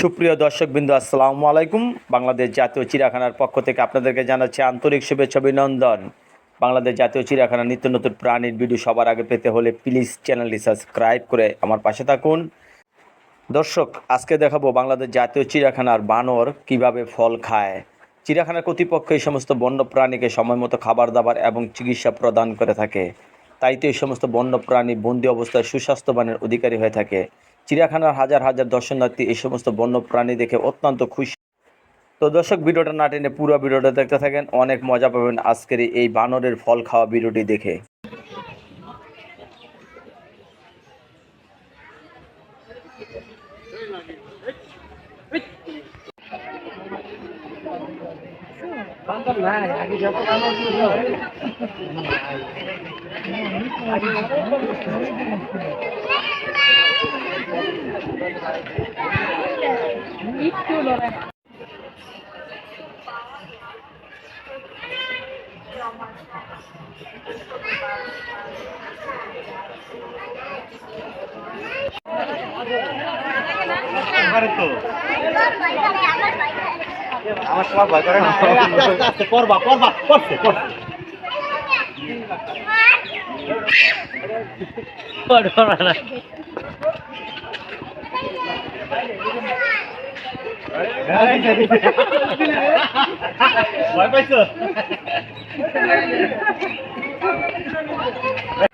সুপ্রিয় দর্শকবৃন্দ, আসসালামু আলাইকুম। বাংলাদেশ জাতীয় চিড়িয়াখানার পক্ষ থেকে আপনাদেরকে জানাচ্ছি আন্তরিক শুভেচ্ছা, অভিনন্দন। বাংলাদেশ জাতীয় চিড়িয়াখানা নিত্য নতুন প্রাণীর ভিডিও সবার আগে পেতে হলে প্লিজ চ্যানেলটি সাবস্ক্রাইব করে আমার পাশে থাকুন। দর্শক, আজকে দেখাবো বাংলাদেশ জাতীয় চিড়িয়াখানার বানর কীভাবে ফল খায়। চিড়িয়াখানার কর্তৃপক্ষ এই সমস্ত বন্য প্রাণীকে সময় মতো খাবার দাবার এবং চিকিৎসা প্রদান করে থাকে। তাই তো এই সমস্ত বন্য প্রাণী বন্দি অবস্থায় সুস্বাস্থ্যবানের অধিকারী হয়ে থাকে। চিড়িয়াখানার হাজার হাজার দর্শনার্থী এই সমস্ত বন্য প্রাণী দেখে অত্যন্ত খুশি। তো দর্শক, ভিডিওটা না টেনে পুরো ভিডিওটা দেখতে থাকেন। অনেক মজা পাবেন আজকের এই বানরের ফল খাওয়া ভিডিওটি দেখে। আমার সব ভয় করে না করবা করবা করছে করছে ভয় পাইছো?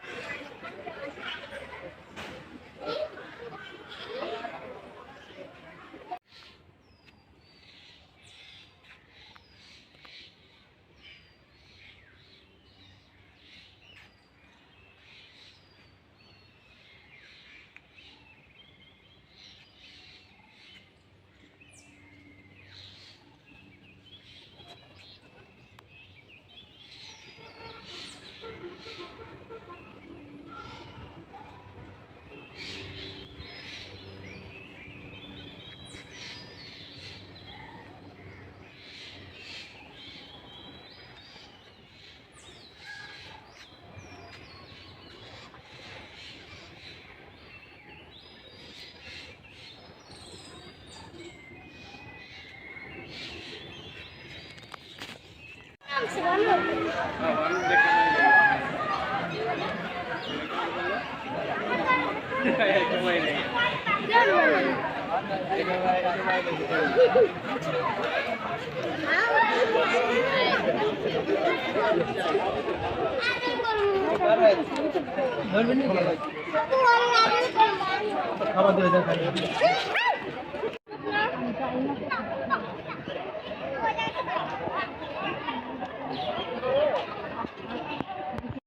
খাবার দেবে